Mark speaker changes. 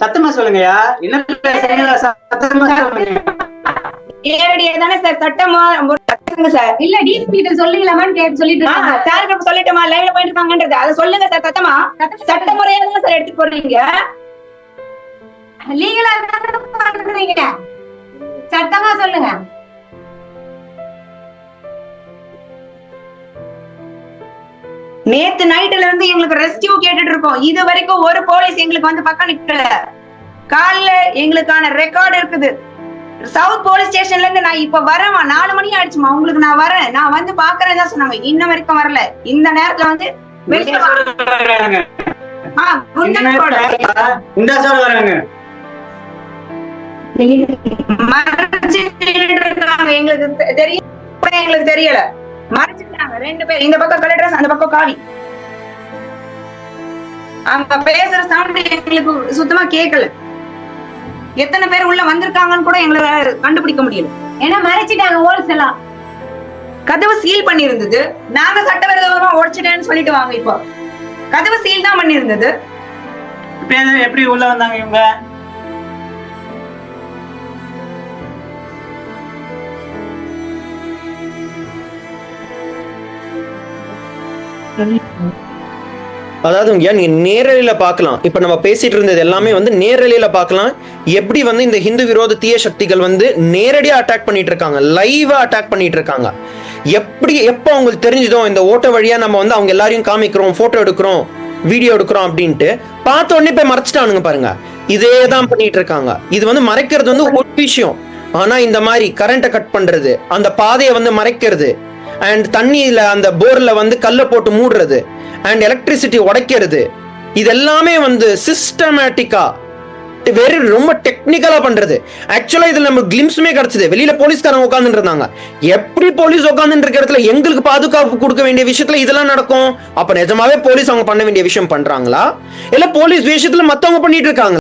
Speaker 1: சத்தமா சொல்லுங்கய்யா. என்ன சத்தமா சொல்லுங்க.
Speaker 2: நேரடியா தானே சார் சட்டமா சார்.
Speaker 3: இல்ல டிஎஸ்பி கிட்ட சொல்லிக்கலாமான்னு கேட்டு சொல்லிட்டு
Speaker 2: இப்ப சொல்லட்டுமா? லைவ்ல போயிட்டு இருக்காங்கன்றது. அதை சொல்லுங்க சார் சத்தமா? சட்ட முறையா தான் சார் எடுத்துட்டு போறீங்க.
Speaker 3: லீகலா பண்றீங்க சட்டமா சொல்லுங்க.
Speaker 2: நேத்து நைட்ல இருந்து எங்களுக்கு ரெஸ்கியூ கேட்டுட்டு இருக்கோம். இது வரைக்கும் ஒரு போலீஸ் எங்களுக்கு வந்து பக்கம் நிக்கல. காலைல எங்களுக்கான ரெக்கார்டு இருக்குது. சவுத் போலீஸ் ஸ்டேஷன்ல இருந்து நான் இப்ப வரேன் நாலு மணி ஆயிடுச்சுமா உங்களுக்கு நான் வரேன். நான் வந்து பாக்குறேன் தான் சொன்னாங்க. இன்ன வரைக்கும் வரல. இந்த நேரத்துல வந்து எங்களுக்கு தெரியல. மறைச்சிட்டாங்க ரெண்டு பேர். இந்த பக்கம் கலர் ட்ரெஸ் அந்த பக்கம் காவி. அவங்க பேசுற சவுண்ட் எங்களுக்கு சுத்தமா கேட்கல எத்தனை பேர் உள்ள வந்திருக்காங்கன்னு கூட எங்களால கண்டுபிடிக்க முடியல.
Speaker 3: ஏன்னா மறைச்சிட்டாங்க ஹோல்சேலா எல்லாம்
Speaker 2: கதவு சீல் பண்ணிருந்தது நாங்க சட்டவிரோதமா உடைச்சிட்டேன்னு சொல்லிட்டு வாங்க இப்போ. கதவு சீல் தான்
Speaker 1: பண்ணிருந்தது எப்படி உள்ள வந்தாங்க இவங்க?
Speaker 4: அதாவது ஐயா நீங்க நேரலையில பார்க்கலாம். இப்ப நம்ம பேசிட்டு இருந்தது எல்லாமே வந்து நேரலையில பார்க்கலாம். எப்படி வந்து இந்த ஹிந்து விரோத தீய சக்திகள் வந்து நேரடியா அட்டாக் பண்ணிட்டு இருக்காங்க? லைவா அட்டாக் பண்ணிட்டு இருக்காங்க. எப்படி எப்போ அவங்களுக்கு தெரிஞ்சதோ இந்த ஓட்ட வழியா நம்ம வந்து அவங்க எல்லாரையும் காமிக்கிறோம் போட்டோ எடுக்கிறோம் வீடியோ எடுக்கிறோம் அப்படின்ட்டு பார்த்த உடனே போய் மறைச்சிட்டானுங்க பாருங்க. இதே தான் பண்ணிட்டு இருக்காங்க. இது வந்து மறைக்கிறது வந்து ஒரு விஷயம். ஆனா இந்த மாதிரி கரண்ட்டை கட் பண்றது அந்த பாதையை வந்து மறைக்கிறது அண்ட் தண்ணியில் அந்த போரில் வந்து கல்லை போட்டு மூடுறது. அண்ட் எலக்ட்ரிசிட்டி உடைக்கிறது. இது எல்லாமே வந்து சிஸ்டமேட்டிக்காக வெரி ரொம்ப டெக்னிக்கலா பண்றது. ஆக்சுவலா இதுல நம்ம கிளிம்ஸுமே கிடைச்சது. வெளியில போலீஸ்காரங்க உட்காந்துட்டு இருந்தாங்க எப்படி போலீஸ் உட்காந்துட்டு இருக்க இடத்துல எங்களுக்கு பாதுகாப்பு கொடுக்க வேண்டிய விஷயத்துல இதெல்லாம் நடக்கும்? அப்ப நிஜமாவே போலீஸ் அவங்க பண்ண வேண்டிய விஷயம் பண்றாங்களா? இல்ல போலீஸ் விஷயத்துல மத்தவங்க பண்ணிட்டு இருக்காங்க